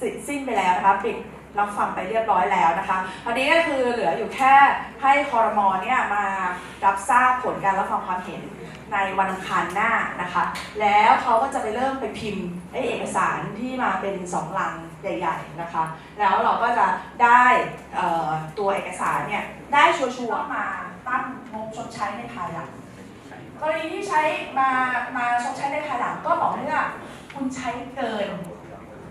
สิ้นสิ้นไปแล้วนะคะปิดรับฟังไปเรียบร้อยแล้วนะคะตอนนี้ก็คือเหลืออยู่แค่ให้คอรมอเนี่ยมารับทราบผลการรับฟังความเห็นในวันอังคารหน้านะคะ แล้วเขาก็จะไปเริ่มไปพิมพ์เอกสารที่มาเป็นสองลังใหญ่ ๆนะคะ แล้วเราก็จะได้ตัวเอกสารเนี่ยได้ชัวร์ๆมาตั้งงบชดใช้ในภายหลังกรณีที่ใช้มามาชดใช้ในภายหลังก็บอกเมื่อคุณใช้เกิน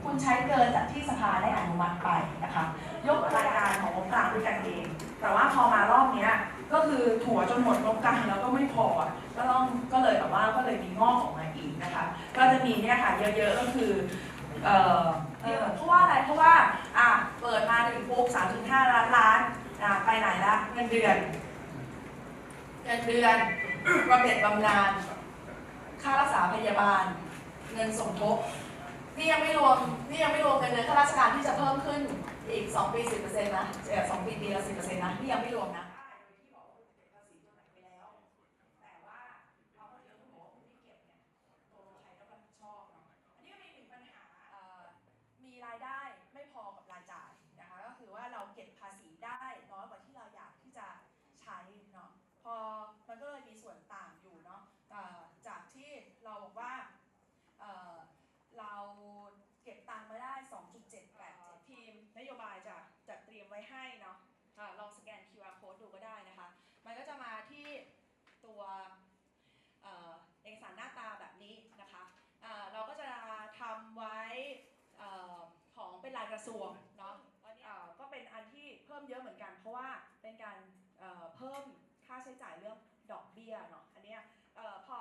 คุณใช้เกินจากที่สภาได้อนุมัติไปนะคะ ยกรายการของงบกลางด้วยกันเอง แต่ว่าพอมารอบนี้ก็คือถั่วจนหมดงบกลางแล้วก็ไม่พอก็ต้องก็เลยแบบว่าก็เลยมีงอกออกมาอีกนะคะ ก็จะมีเนี่ยค่ะเยอะๆก็คือเอ่อเออเพราะว่าอะไรเพราะว่าอะเปิดมาถึงปุ๊บ3.5ล้านล้านอะไปไหนละเงินเดือน เงินเดือนบำเหน็จบำนาญค่ารักษาพยาบาล เงินสมทบ นี่ยังไม่รวมนี่ยังไม่รวมเงินเดือนข้าราชการที่จะเพิ่มขึ้นอีก 2 ปี10%นะเอ่อสองปีปีละ10%นะนี่ยังไม่รวมนะที่บอกภาษีตัวไปแล้วแต่ว่าเขาก็เยอะคุณบอกว่าคุณไม่เก็บเนี่ยตัวใครต้องรับผิดชอบเนาะอันนี้ก็มีหนึ่งมีรายได้ไม่พอกับรายจ่ายนะคะก็คือว่าเราเก็บภาษีได้น้อยกว่าที่เราอยากที่จะใช้เนาะ พอมันก็เลยมีส่วนต่างอยู่เนาะเอ่อจากที่เราบอกว่าเอ่อเราเก็บตังค์มาได้ 2.787 ทีมนโยบายจะจะเตรียมไว้ให้เนาะอ่าลองสแกน QR code ดูก็ได้นะคะ มันก็จะมาที่ตัวเอ่อเอกสารหน้าตาแบบนี้นะคะอ่าเราก็จะทำไว้เอ่อของเป็น รายกระทรวงเนาะตอนนี้เอ่อก็เป็นอันที่เพิ่มเยอะเหมือนกัน เพราะว่าเป็นการเอ่อเพิ่มค่าใช้จ่ายเรื่องดอกเบี้ยเนาะอันเนี้ยเอ่อพอ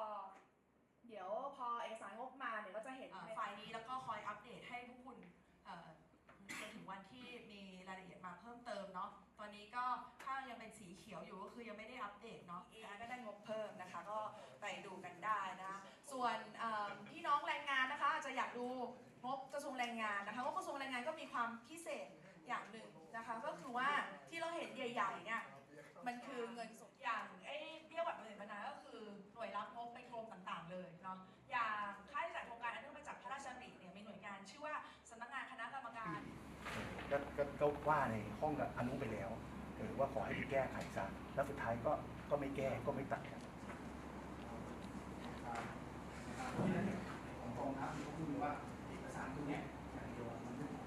เดี๋ยวพอเอกสารงบมาเนี่ยก็จะเห็นไฟล์นี้แล้วก็คอยอัปเดตให้พวกคุณเอ่อจนถึงวันที่มีรายละเอียดมาเพิ่มเติมเนาะตอนนี้ก็ถ้ายังเป็นสีเขียวอยู่ก็คือยังไม่ได้อัปเดตเนาะอ่าก็ได้ง ความพิเศษอย่างหนึ่งนะคะ ก็คือว่าที่เราเห็นใหญ่ๆเนี่ยมันคือเงินสดอย่างไอ้เบี้ยหวัดบำเหน็จบำนาก็คือหน่วยรับงบเป็นกรมต่างๆ เลยเนาะอย่างค่าใช้จ่ายโครงการอันเนื่องมาจากพระราชดำริเนี่ยมีหน่วยงานชื่อว่าสำนักงานคณะกรรมการก็ก็ก็ว่าในห้องกับอนุไปแล้วเออว่าขอให้ไปแก้ไขซะแล้วสุดท้ายก็ก็ไม่แก้ก็ไม่ตัดกัน ของกองทัพเขาพูดว่าเอกสารตรงเนี้ยอย่างเดียวมันไม่พอ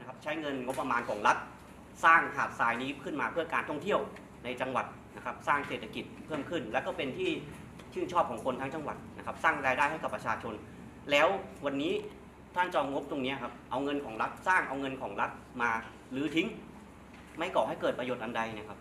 นะครับใช้เงินงบประมาณของรัฐ สร้างหาดทรายนี้ขึ้นมาเพื่อการท่องเที่ยวในจังหวัดนะครับสร้างเศรษฐกิจเพิ่มขึ้น และก็เป็นที่ชื่นชอบของคนทั้งจังหวัดนะครับสร้างรายได้ให้กับประชาชน แล้ววันนี้ท่านจองงบตรงนี้ครับเอาเงินของรัฐสร้างเอาเงินของรัฐมาหรือทิ้ง ไม่ก่อให้เกิดประโยชน์อันใดนะครับ